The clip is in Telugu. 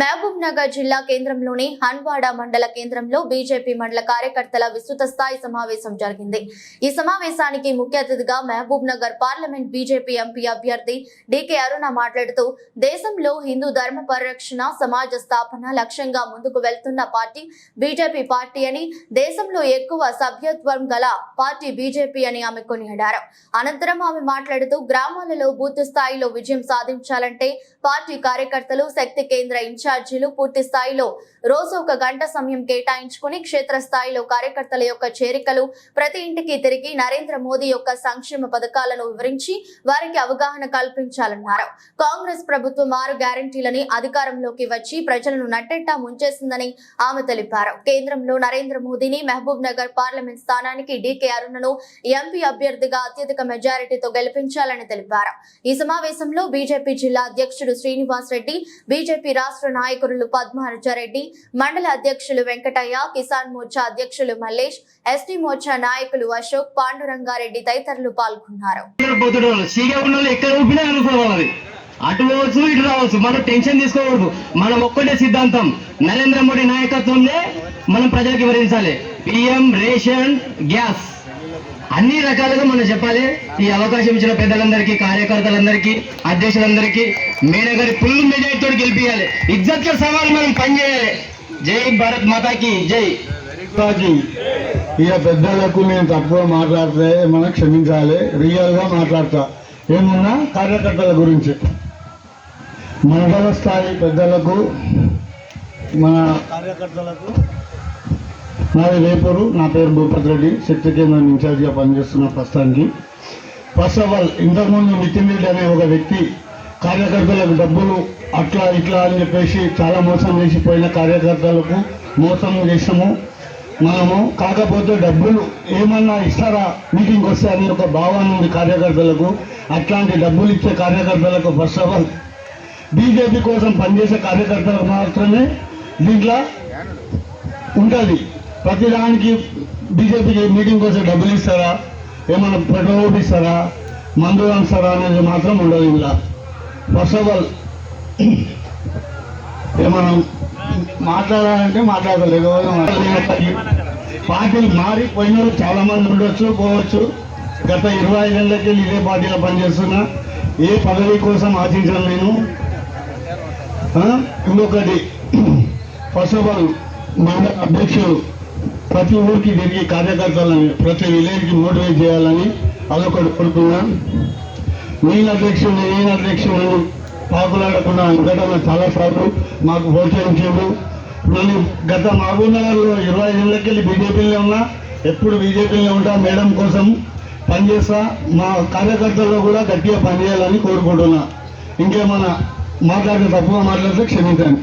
మహబూబ్ నగర్ జిల్లా కేంద్రంలోని హన్వాడ మండల కేంద్రంలో బీజేపీ మండల కార్యకర్తల విస్తృత స్థాయి సమావేశం జరిగింది. ఈ సమావేశానికి ముఖ్య అతిథిగా Mahbub Nagar parliament BJP MP అభ్యర్థి డికే అరుణ మాట్లాడుతూ దేశంలో హిందూ ధర్మ పరిరక్షణ సమాజ స్థాపన లక్ష్యంగా ముందుకు వెళ్తున్న పార్టీ బీజేపీ పార్టీ అని దేశంలో ఎక్కువ సభ్యత్వం గల పార్టీ బీజేపీ అని ఆమె కొనియాడారు. అనంతరం ఆమె మాట్లాడుతూ గ్రామాలలో బూత్ స్థాయిలో విజయం సాధించాలంటే పార్టీ కార్యకర్తలు శక్తి కేంద్ర ఇన్ఛార్జీలు పూర్తి స్థాయిలో రోజు ఒక గంట సమయం కేటాయించుకుని క్షేత్రస్థాయిలో కార్యకర్తల యొక్క చేరికలు ప్రతి ఇంటికి తిరిగి నరేంద్ర మోదీ యొక్క సంక్షేమ పథకాలను వివరించి వారికి అవగాహన కల్పించాలన్నారు. కాంగ్రెస్ ప్రభుత్వం ఆరు గ్యారంటీలని అధికారంలోకి వచ్చి ప్రజలను నట్టెట్టా ముంచేసిందని ఆమె తెలిపారు. కేంద్రంలో నరేంద్ర మోదీని మహబూబ్ నగర్ పార్లమెంట్ స్థానానికి డీకే అరుణను ఎంపీ అభ్యర్థిగా అత్యధిక మెజారిటీతో గెలిపించాలని తెలిపారు. ఈ సమావేశంలో బీజేపీ జిల్లా అధ్యక్షుడు శ్రీనివాస్ రెడ్డి బీజేపీ రాష్ట్ర నాయకులు పద్మార్జారెడ్డి మండల అధ్యక్షులు వెంకటయ్య కిసాన్ మోర్చా అధ్యక్షులు మల్లేష్ ఎస్టీ మోర్చా నాయకులు అశోక్ పాండురంగారెడ్డి తదితరులు పాల్గొన్నారు. అటు పోవచ్చు ఇటు రావచ్చు. మనం టెన్షన్ తీసుకోకూడదు. మనం ఒక్కటే సిద్ధాంతం. నరేంద్ర మోడీ నాయకత్వంలో మనం ప్రజలకు వివరించాలి. PM ration gas. అన్ని రకాలుగా మనం చెప్పాలి. ఈ అవకాశం ఇచ్చిన పెద్దలందరికీ కార్యకర్తలందరికీ అధ్యక్షులందరికీ మేనగారి ఫుల్ మెజార్టీతో గెలిపించాలి ఇజ్జత్ సవాలు మనం పనిచేయాలి. జై భారత్ మాతాకి జై. ఇక పెద్దలకు నేను తప్పుగా మాట్లాడితే మనం క్షమించాలి. రియల్గా మాట్లాడతా. ఏమున్నా కార్యకర్తల గురించి. మండల స్థాయి పెద్దలకు మన కార్యకర్తలకు నాది వేపూరు నా పేరు భూపత్ రెడ్డి శక్తి కేంద్రం ఇన్ఛార్జిగా పనిచేస్తున్న ప్రస్తుతానికి. ఫస్ట్ ఆఫ్ ఆల్ ఇంతకుముందు నితిన్ రెడ్డి అనే ఒక వ్యక్తి కార్యకర్తలకు డబ్బులు అట్లా ఇట్లా అని చెప్పేసి చాలా మోసం చేసిపోయిన కార్యకర్తలకు మోసం చేసాము మనము. కాకపోతే డబ్బులు ఏమన్నా ఇస్తారా? మీటింగ్ వస్తే అని ఒక భావన ఉంది కార్యకర్తలకు. అట్లాంటి డబ్బులు ఇచ్చే కార్యకర్తలకు ఫస్ట్ ఆఫ్ ఆల్ బీజేపీ కోసం పనిచేసే కార్యకర్తలకు మాత్రమే దీంట్లో ఉంటుంది. ప్రతిదానికి బీజేపీకి మీటింగ్ కోసం డబ్బులు ఇస్తారా? ఏమైనా పెట్రోల్ ఇస్తారా? మందు ఇస్తారా అనేది మాత్రం ఉండదు ఇలా ఫస్ట్ ఆఫ్ ఆల్ ఏమన్నా మాట్లాడాలంటే మాట్లాడలేదు. పార్టీలు మారిపోయిన వాళ్ళు చాలా మంది ఉండొచ్చు పోవచ్చు. గత ఇరవై ఐదేళ్ళకి ఇదే పార్టీలో పనిచేస్తున్నా. ఏ పదవి కోసం ఆశించాను నేను? ఇంకొకటి ఫస్ట్ ఆఫ్ ఆల్ మండల అధ్యక్షుడు ప్రతి ఊరికి తిరిగి కార్యకర్తలని ప్రతి విలేజ్కి మోటివేట్ చేయాలని అదొకటి కోరుకున్నా నేను అధ్యక్షుడు నేను అధ్యక్షుడు పాకులాడకుండా వెంకటన్న చాలాసార్లు మాకు ప్రోత్సహించాడు నేను గత మహబూబ్నగర్లో ఇరవై ఏళ్ళకెళ్ళి బీజేపీలో ఉన్నా ఎప్పుడు బీజేపీలో ఉంటా మేడం కోసం పనిచేస్తా మా కార్యకర్తల్లో కూడా గట్టిగా పనిచేయాలని కోరుకుంటున్నా. ఇంకేమన్నా మాట్లాడితే తప్పుగా మాట్లాడితే క్షమించండి.